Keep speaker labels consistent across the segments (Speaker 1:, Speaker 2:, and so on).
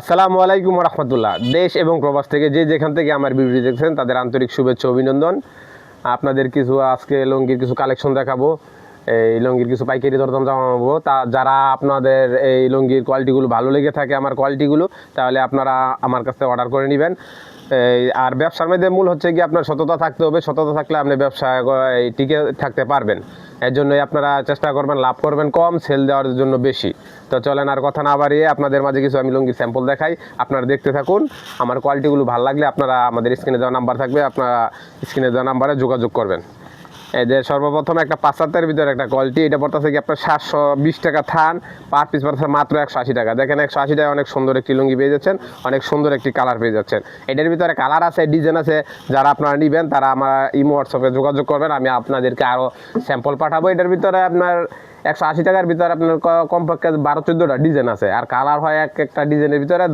Speaker 1: আসসালামু আলাইকুম রহমতুল্লাহ। দেশ এবং প্রবাস থেকে যে যেখান থেকে আমার ভিডিও দেখছেন, তাদের আন্তরিক শুভেচ্ছা অভিনন্দন। আপনাদের কিছু আজকে লঙ্গির কিছু কালেকশন দেখাবো, এই লঙ্গির কিছু পাইকারি দরদাম জানাব। তা যারা আপনাদের এই লঙ্গির কোয়ালিটিগুলো ভালো লেগে থাকে, আমার কোয়ালিটিগুলো তাহলে আপনারা আমার কাছে অর্ডার করে নেবেন। আর ব্যবসার মধ্যে মূল হচ্ছে কি আপনার সততা থাকতে হবে। সততা থাকলে আপনি ব্যবসা টিকে থাকতে পারবেন। এর জন্যই আপনারা চেষ্টা করবেন, লাভ করবেন কম সেল দেওয়ার জন্য বেশি। তো চলেন আর কথা না বাড়িয়ে আপনাদের মাঝে কিছু আমি লুঙ্গির স্যাম্পল দেখাই। আপনারা দেখতে থাকুন, আমার কোয়ালিটিগুলো ভালো লাগলে আপনারা আমাদের স্ক্রিনে দেওয়া নাম্বার থাকবে, আপনারা স্ক্রিনে দেওয়া নাম্বারে যোগাযোগ করবেন। এই যে সর্বপ্রথম একটা পাঁচাত্তরের ভিতরে একটা কোয়ালিটি, এটা পড়তেছে কি আপনার সাতশো বিশ টাকা থান, পার পিস পড়তেছে মাত্র একশো আশি টাকা। দেখেন একশো আশি টাকা অনেক সুন্দর একটি লুঙ্গি পেয়ে যাচ্ছেন, অনেক সুন্দর একটি কালার পেয়ে যাচ্ছেন। এটার ভিতরে কালার আছে, ডিজাইন আছে, যারা আপনারা নেবেন তারা আমার ইমো হোয়াটসঅ্যাপে যোগাযোগ করবেন, আমি আপনাদেরকে আরও স্যাম্পল পাঠাবো। এটার ভিতরে আপনার একশো আশি টাকার ভিতরে আপনার কমপক্ষে বারো চোদ্দোটা ডিজাইন আছে, আর কালার হয় এক একটা ডিজাইনের ভিতরে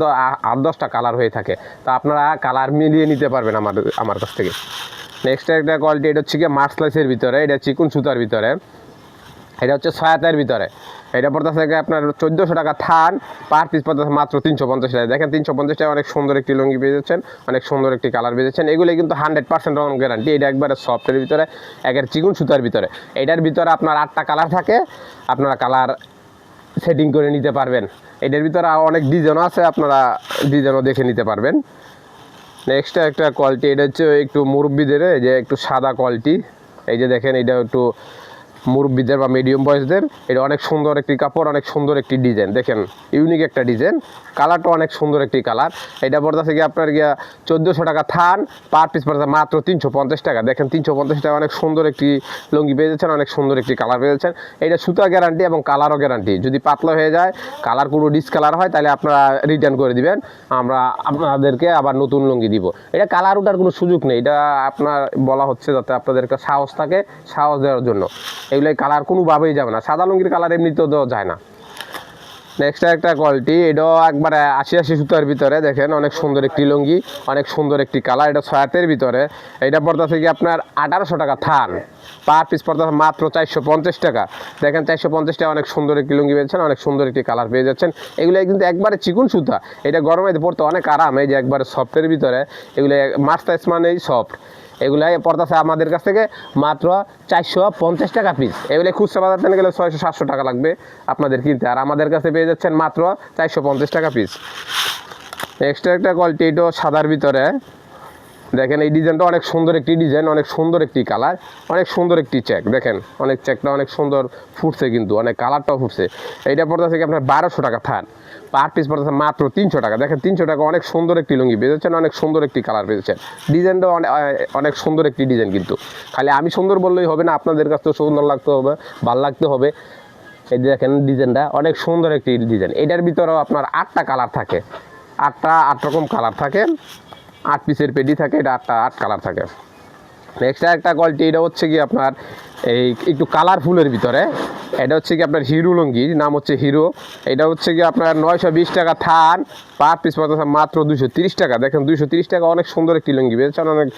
Speaker 1: আট দশটা কালার হয়ে থাকে। তো আপনারা কালার মিলিয়ে নিতে পারবেন আমার আমার কাছ থেকে। নেক্সট একটা কোয়ালিটি এটা হচ্ছে গিয়ে মার্সলাইসের ভিতরে, এটা চিকুন সুতার ভিতরে। এটা হচ্ছে সয়াতের ভিতরে। এটা পড়তেছে আপনার চোদ্দোশো টাকা থান পার পিস পড়তেছে মাত্র তিনশো পঞ্চাশ টাকা। দেখেন তিনশো পঞ্চাশ টাকা অনেক সুন্দর একটি লুঙ্গি যাচ্ছেন, অনেক সুন্দর একটি কালার যাচ্ছেন। এগুলো কিন্তু হান্ড্রেড পার্সেন্ট রং গ্যারান্টি এটা একবারে সফটের ভিতরে, একের চিকুন সুতার ভিতরে। এটার ভিতরে আপনার আটটা কালার থাকে, আপনারা কালার সেটিং করে নিতে পারবেন। এটার ভিতরে অনেক ডিজাইনও আছে, আপনারা ডিজাইনও দেখে নিতে পারবেন। নেক্সট একটা কোয়ালিটি এটা হচ্ছে একটু মুরব্বীদের যে একটু সাদা কোয়ালিটি এই যে দেখেন, এটা একটু মুরব্বীদের বা মিডিয়াম বয়সদের, এটা অনেক সুন্দর একটি কাপড়, অনেক সুন্দর একটি ডিজাইন দেখেন ইউনিক একটা ডিজাইন কালারটা অনেক সুন্দর একটি কালার এটা পড়তেছে কি আপনার গিয়া চোদ্দোশো টাকা থান পার পিস পড়তেছে মাত্র তিনশো পঞ্চাশ টাকা। দেখেন, তিনশো পঞ্চাশ টাকা অনেক সুন্দর একটি লুঙ্গি পেয়ে যাচ্ছেন, অনেক সুন্দর একটি কালার পেয়ে যাচ্ছেন। এটা সুতা গ্যারান্টি এবং কালারও গ্যারান্টি যদি পাতলা হয়ে যায় কালার কোনো ডিসকালার হয়, তাহলে আপনারা রিটার্ন করে দিবেন। আমরা আপনাদেরকে আবার নতুন লুঙ্গি দিব। এটা কালার ওঠার কোনো সুযোগ নেই। এটা আপনার বলা হচ্ছে যাতে আপনাদের একটা সাহস থাকে, সাহস দেওয়ার জন্য। এগুলো কালার কোনোভাবেই যাবে না। সাদা লুঙ্গির কালার এমনিতেও দেওয়া যায় না। নেক্সট একটা কোয়ালিটি এটাও একবারে আশি আশি সুতার ভিতরে, দেখেন, অনেক সুন্দর একটি লুঙ্গি, অনেক সুন্দর একটি কালার এটা ছয়াতের ভিতরে। এটা পড়তেছে কি আপনার আঠারোশো টাকা থান। পার পিস পড়তেছে মাত্র চারশো পঞ্চাশ টাকা। দেখেন, চারশো পঞ্চাশ টাকা অনেক সুন্দর একটি লুঙ্গি পেয়েছেন, অনেক সুন্দর একটি কালার পেয়ে যাচ্ছেন। এগুলো কিন্তু একবারে চিকুন সুতা। এটা গরমে পড়তে অনেক আরাম, এই যে একবারে সফটের ভিতরে। এগুলো মাস্টাইস মানেই সফট এগুলো পড়তেছে আমাদের কাছ থেকে মাত্র চারশো পঞ্চাশ টাকা পিস এগুলো খুচরা বাজার থেকে গেলে ছয়শো সাতশো টাকা লাগবে আপনাদের কিনতে। আর আমাদের কাছে পেয়ে যাচ্ছেন মাত্র চারশো পঞ্চাশ টাকা পিস এক্সট্রা একটা কোয়ালিটি এটাও সাদার ভিতরে। দেখেন এই ডিজাইনটা অনেক সুন্দর একটি ডিজাইন, অনেক সুন্দর একটি কালার, অনেক সুন্দর একটি চেক দেখেন, অনেক চেকটা অনেক সুন্দর ফুটছে কিন্তু, অনেক কালারটাও ফুটছে। এইটা পড়তেছে কি আপনার বারোশো টাকা থান। পার পিস পড়তেছে মাত্র তিনশো টাকা। দেখেন, তিনশো টাকা অনেক সুন্দর একটি লুঙ্গি পেয়েছেন অনেক সুন্দর একটি কালার পেয়েছেন ডিজাইনটাও অনেক সুন্দর একটি ডিজাইন কিন্তু। খালি আমি সুন্দর বললেই হবে না, আপনাদের কাছ সুন্দর লাগতে হবে, ভালো লাগতে হবে। এই যে দেখেন ডিজাইনটা, অনেক সুন্দর একটি ডিজাইন। এটার ভিতরেও আপনার আটটা কালার থাকে। আটটা, আট রকম কালার থাকে। আট পিসের পেডি থাকে, এটা আটটা, আট কালার থাকে। নেক্সট একটা কোয়ালিটি এটা হচ্ছে কি আপনার এই একটু কালারফুলের ভিতরে। এটা হচ্ছে কি আপনার হিরো লুঙ্গি নাম হচ্ছে হিরো। এটা হচ্ছে কি আপনার নয়শো বিশ টাকা থান, পার পিস পড়তেছে মাত্র দুশো তিরিশ টাকা। দেখেন দুশো তিরিশ টাকা অনেক সুন্দর একটি লুঙ্গি পেয়ে অনেক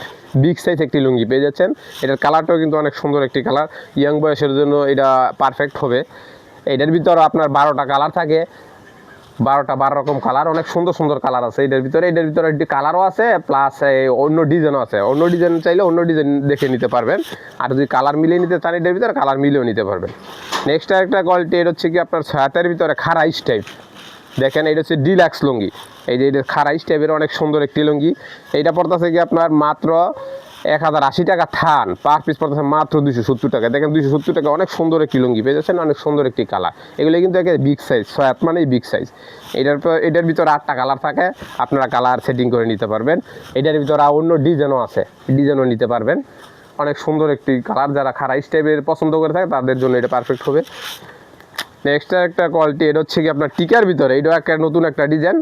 Speaker 1: বিগ সাইজ একটি লুঙ্গি পেয়ে যাচ্ছেন। এটার কালারটাও কিন্তু অনেক সুন্দর একটি কালার ইয়াং বয়সের জন্য এটা পারফেক্ট হবে। এটার ভিতরে আপনার বারোটা কালার থাকে। বারোটা বারো রকম কালার অনেক সুন্দর সুন্দর কালার আছে। এটার ভিতরে এটার ভিতরে একটি কালারও আছে প্লাস অন্য ডিজাইনও আছে। অন্য ডিজাইন চাইলে অন্য ডিজাইন দেখে নিতে পারবেন। আর যদি কালার মিলিয়ে নিতে চান এটার ভিতরে কালার মিলিয়েও নিতে পারবেন। নেক্সট একটা কোয়ালিটি এটা হচ্ছে কি আপনার ছায়াতের ভিতরে খারাইস টাইপ দেখেন, এটা হচ্ছে ডিলাক্স লুঙ্গি। এই যে, এটা খারাইস টাইপের অনেক সুন্দর একটি লুঙ্গি। এইটা পড়তেছে কি আপনার মাত্র এক হাজার আশি টাকা থান পার পিস পড়তেছে মাত্র দুশো সত্তর টাকা। দেখেন দুশো সত্তর টাকা অনেক সুন্দর একটি লুঙ্গি, পেয়ে যাচ্ছেন অনেক সুন্দর একটি কালার এগুলো কিন্তু একে বিগ সাইজ ছয়াত মানেই বিগ সাইজ এটার এটার ভিতরে আটটা কালার থাকে, আপনারা কালার সেটিং করে নিতে পারবেন। এটার ভিতরে অন্য ডিজাইনও আছে ডিজাইনও নিতে পারবেন। অনেক সুন্দর একটি কালার যারা খারাইস টাইপের পছন্দ করে থাকে, তাদের জন্য এটা পারফেক্ট হবে। নেক্সট একটা কোয়ালিটি এটা হচ্ছে কি আপনার টিকার ভিতরে, এটাও একটা নতুন একটা ডিজাইন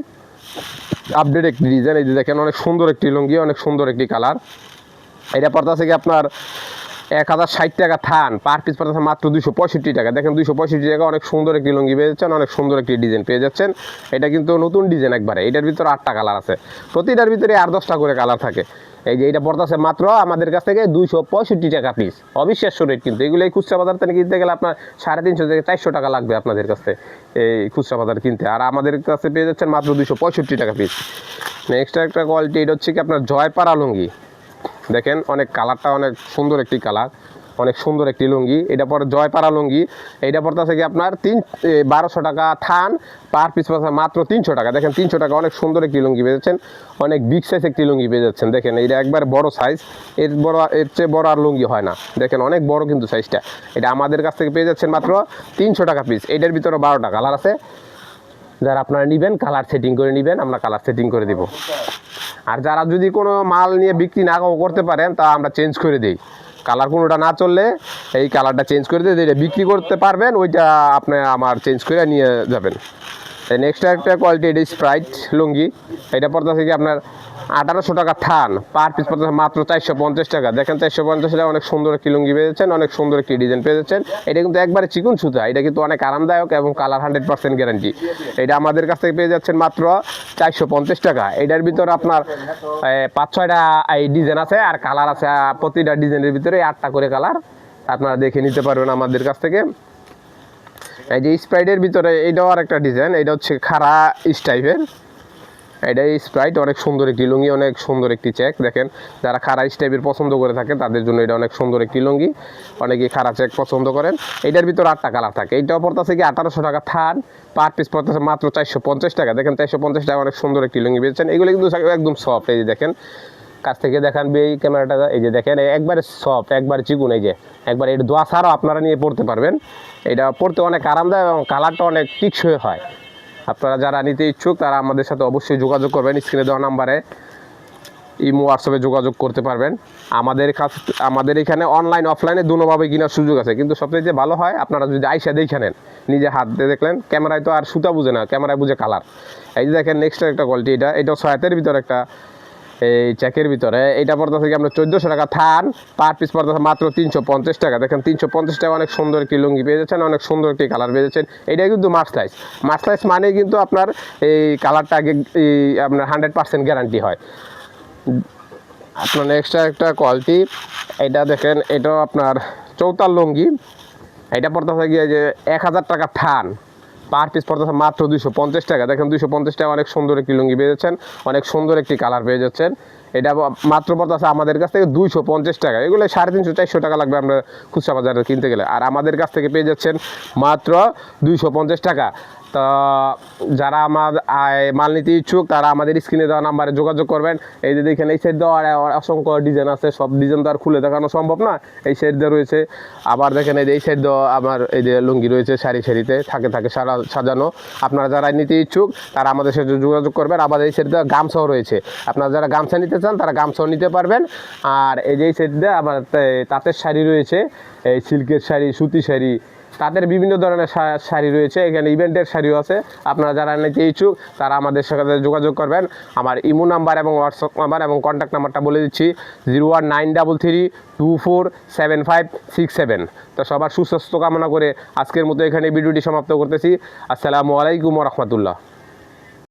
Speaker 1: আপডেট একটি ডিজাইন এই যে দেখেন অনেক সুন্দর একটি লুঙ্গি, অনেক সুন্দর একটি কালার এটা পড়তেছে কি আপনার এক হাজার ষাট টাকা থান পার পিস পড়তেছে মাত্র দুশো পঁয়ষট্টি টাকা। দেখেন দুশো পঁয়ষট্টি টাকা অনেক সুন্দর একটি লুঙ্গি পেয়ে যাচ্ছেন, অনেক সুন্দর একটি ডিজাইন পেয়ে যাচ্ছেন। এটা কিন্তু নতুন ডিজাইন একবারে, এটার ভিতরে আটটা কালার আছে। প্রতিটার ভিতরে আট দশটা করে কালার থাকে। এই যে এটা পড়তেছে মাত্র আমাদের কাছ থেকে দুইশো পঁয়ষট্টি টাকা পিস অবিশ্বাস্য রেট কিন্তু। এগুলো এই খুচরা বাজার থেকে কিনতে গেলে আপনার সাড়ে তিনশো থেকে চারশো টাকা লাগবে আপনাদের কাছে এই খুচরা বাজার কিনতে। আর আমাদের কাছে পেয়ে যাচ্ছেন মাত্র দুইশো পঁয়ষট্টি টাকা পিস নেক্সট একটা কোয়ালিটি এটা হচ্ছে কি আপনার জয়পাড়া লুঙ্গি। দেখেন, অনেক কালারটা অনেক সুন্দর একটি কালার, অনেক সুন্দর একটি লুঙ্গি। এটা পরে জয়পাড়া লুঙ্গি। এইটা পড়তেছে কি আপনার তিন বারোশো টাকা থান, পার পিস পড়ছে মাত্র তিনশো টাকা। দেখেন, তিনশো টাকা অনেক সুন্দর একটি লুঙ্গি পেয়ে যাচ্ছেন অনেক বিগ সাইজ একটি লুঙ্গি পেয়ে যাচ্ছেন দেখেন, এইটা একবার বড় সাইজ এর বড়, এর চেয়ে বড় আর লুঙ্গি হয় না। দেখেন, অনেক বড় কিন্তু সাইজটা এটা আমাদের কাছ থেকে পেয়ে যাচ্ছেন মাত্র তিনশো টাকা পিস এটার ভিতরে বারোটা কালার আছে। যারা আপনারা নেবেন কালার সেটিং করে নেবেন, আমরা কালার সেটিং করে দিব। আর যারা যদি কোনো মাল নিয়ে বিক্রি না করতে পারেন, তা আমরা চেঞ্জ করে দিই। কালার কোনোটা না চললে, এই কালারটা চেঞ্জ করে দিয়ে যেটা বিক্রি করতে পারবেন, ওইটা আপনি আমার চেঞ্জ করে নিয়ে যাবেন। নেক্সট একটা কোয়ালিটি এটা স্প্রাইট লুঙ্গি। এটা পড়তেছে কি আপনার আঠারোশো টাকা থান। পার পিস মাত্র চারশো পঞ্চাশ টাকা। দেখেন চারশো পঞ্চাশ টাকা অনেক সুন্দর একটি লুঙ্গি পেয়েছেন অনেক সুন্দর একটি ডিজাইন পেয়েছেন এটা কিন্তু একবারে চিকুন সুতা, এটা কিন্তু অনেক আরামদায়ক এবং কালার হান্ড্রেড পার্সেন্ট গ্যারান্টি এটা আমাদের কাছ থেকে পেয়ে যাচ্ছেন মাত্র চারশো পঞ্চাশ টাকা। এটার ভিতরে আপনার পাঁচ ছয়টা এই ডিজাইন আছে আর কালার আছে প্রতিটা ডিজাইনের ভিতরে আটটা করে কালার আপনারা দেখে নিতে পারবেন আমাদের কাছ থেকে। এই যে স্প্রাইটের ভিতরে এইটাও আর একটা ডিজাইন এটা হচ্ছে খাড়া স্টাইপের। এটা স্প্রাইট, অনেক সুন্দর একটি লুঙ্গি, অনেক সুন্দর একটি চেক। দেখেন, যারা খাড়া স্টাইপের পছন্দ করে থাকে, তাদের জন্য এটা অনেক সুন্দর একটি লুঙ্গি। অনেকেই খাড়া চেক পছন্দ করেন। এটার ভিতর আটটা কালার থাকে। এইটাও পড়তেছে কি আঠারোশো টাকা থান, পার পিস পড়তেছে মাত্র চারশো পঞ্চাশ টাকা। দেখেন, চারশো পঞ্চাশ টাকা অনেক সুন্দর একটি লুঙ্গি পেয়েছেন এগুলো কিন্তু একদম সফট। এই যে দেখেন, কাছ থেকে দেখান বে এই ক্যামেরাটা, এই যে দেখেন, একবারে সফট, একবার চিকুন, এই যে। একবার এটা দোয়া ছাড়াও আপনারা নিয়ে পড়তে পারবেন। এটা পড়তে অনেক আরামদায়ক এবং কালারটা অনেক টিকসই হয়। আপনারা যারা নিতে ইচ্ছুক, তারা আমাদের সাথে অবশ্যই যোগাযোগ করবেন, স্ক্রিনে দেওয়া নাম্বারে। ইমো হোয়াটসঅ্যাপে যোগাযোগ করতে পারবেন। আমাদের কাছ, আমাদের এখানে অনলাইন অফলাইনে দুনোভাবে কেনার সুযোগ আছে। কিন্তু সবচেয়ে ভালো হয়, আপনারা যদি আইসা দেখে নেন, নিজে হাত দিয়ে দেখলেন, ক্যামেরায় তো আর সুতা বুঝে না, ক্যামেরায় বুঝে কালার এই যে দেখেন নেক্সট একটা কোয়ালিটি এটা। এটাও ছয়াতের ভিতরে একটা এই চেকের ভিতরে। এটা পড়তে থেকে আমরা চোদ্দোশো টাকা থান পার পিস পড়তেছে মাত্র তিনশো পঞ্চাশ টাকা। দেখেন তিনশো পঞ্চাশ টাকা অনেক সুন্দর একটি লুঙ্গি পেয়ে যাচ্ছেন, অনেক সুন্দর একটি কালার পেয়ে যাচ্ছেন। এটা কিন্তু মার্সলাইস মার্সলাইস মানে কিন্তু আপনার এই কালারটা আগে এই আপনার হান্ড্রেড পার্সেন্ট গ্যারান্টি হয়। আপনার এক্সট্রা একটা কোয়ালিটি এটা দেখেন, এটাও আপনার চৌতাল লুঙ্গি। এটা পড়তেছে গিয়ে যে এক হাজার টাকা থান। পার পিস পড়তেছে মাত্র দুইশো পঞ্চাশ টাকা। দেখেন দুইশো পঞ্চাশ টাকা অনেক সুন্দর একটি লুঙ্গি পেয়ে যাচ্ছেন, অনেক সুন্দর একটি কালার পেয়ে যাচ্ছেন। এটা মাত্র পড়তেছে আমাদের কাছ থেকে দুইশো পঞ্চাশ টাকা। এগুলো সাড়ে তিনশো, চারশো টাকা লাগবে আমরা খুচরা বাজারে কিনতে গেলে। আর আমাদের কাছ থেকে পেয়ে যাচ্ছেন মাত্র দুইশো পঞ্চাশ টাকা। তো যারা আমার মাল নিতে ইচ্ছুক, তারা আমাদের স্ক্রিনে দেওয়া নাম্বারে যোগাযোগ করবেন। এই যে দেখেন, এই সাইড দেওয়া অসংখ্য ডিজাইন আছে। সব ডিজাইন তো আর খুলে দেখানো সম্ভব না। এই সাইড দেওয়া রয়েছে। আবার দেখেন, এই যে, এই সাইড দেওয়া আমার, এই যে লুঙ্গি রয়েছে শাড়ি শাড়িতে থাকে থাকে সারা, সাজানো। আপনারা যারা নিতে ইচ্ছুক, তারা আমাদের সাথে যোগাযোগ করবেন। আবার এই সাইড দেওয়া গামছাও রয়েছে। আপনারা যারা গামছা নিতে চান, তারা গামছাও নিতে পারবেন। আর এই যে, এই সাইড দিয়ে আবার তাঁতের শাড়ি রয়েছে। এই সিল্কের শাড়ি, সুতি শাড়ি। তাদের বিভিন্ন ধরনের শাড়ি রয়েছে, এখানে ইভেন্টের শাড়িও আছে। আপনারা যারা নিতে ইচ্ছুক, তারা আমাদের সাথে যোগাযোগ করবেন। আমার ইমো নাম্বার এবং হোয়াটসঅ্যাপ নাম্বার এবং কন্ট্যাক্ট নাম্বারটা বলে দিচ্ছি, zero one nine double three two four seven five six seven. তো সবার সুস্বাস্থ্য কামনা করে আজকের মতো এখানে ভিডিওটি সমাপ্ত করতেছি। আসসালামু আলাইকুম রহমতুল্লাহ।